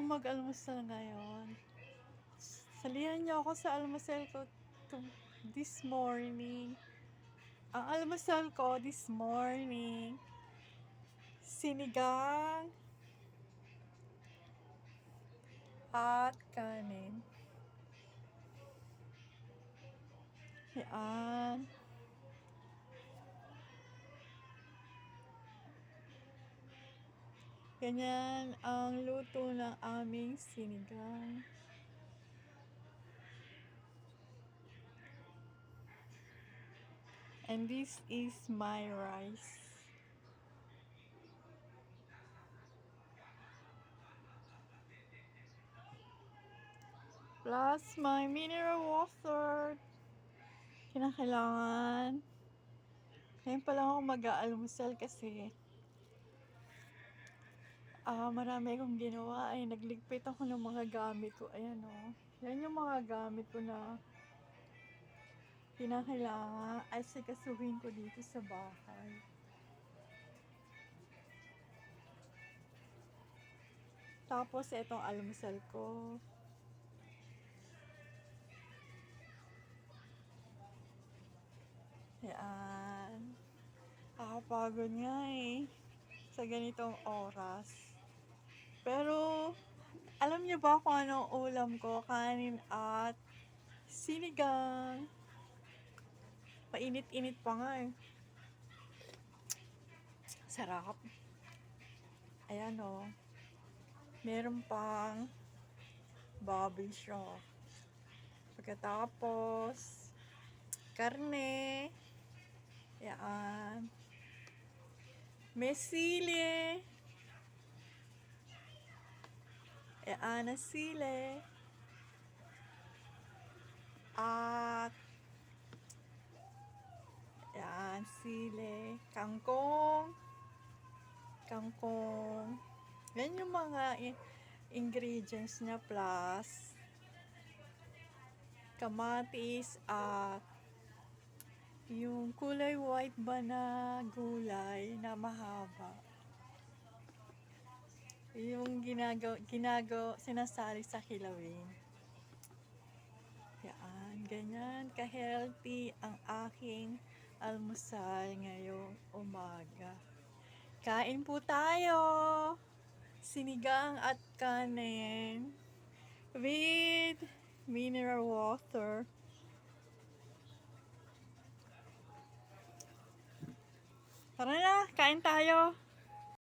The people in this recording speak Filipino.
akong mag-almusal ngayon. Salihan niyo ako sa almusal ko to this morning. Ang almusal ko this morning, sinigang at kanin. Yan. Ganyan ang luto ng aming sinigang. And this is my rice. Plus my mineral water. Kinakailangan. Ngayon pa lang ako mag-aalmusal kasi ah marami akong ginawa ay nagligpit ako ng mga gamit ko. Ayan o. Yan yung mga gamit ko na kinakailangan ay sikasuhin ko dito sa bahay. Tapos, itong almusal ko. Yan. Nakakapagod nga eh. Sa ganitong oras. Pero, alam niyo ba kung anong ulam ko? Kanin at sinigang. Painit-init pa nga eh. Sarap. Ayan o. Meron pang bobby shop. Pagkatapos, karne. Yan. May sili. Yan ang sili. At yan, sili. Kangkong. Kangkong. Yan yung mga ingredients niya plus kamatis at yung kulay white ba na gulay na mahaba. Yung ginagaw, ginagaw, sinasali sa kilawin. Yan, ganyan ka-healthy ang aking almusal ngayong umaga. Kain po tayo! Sinigang at kanin with mineral water. Tara na, kain tayo!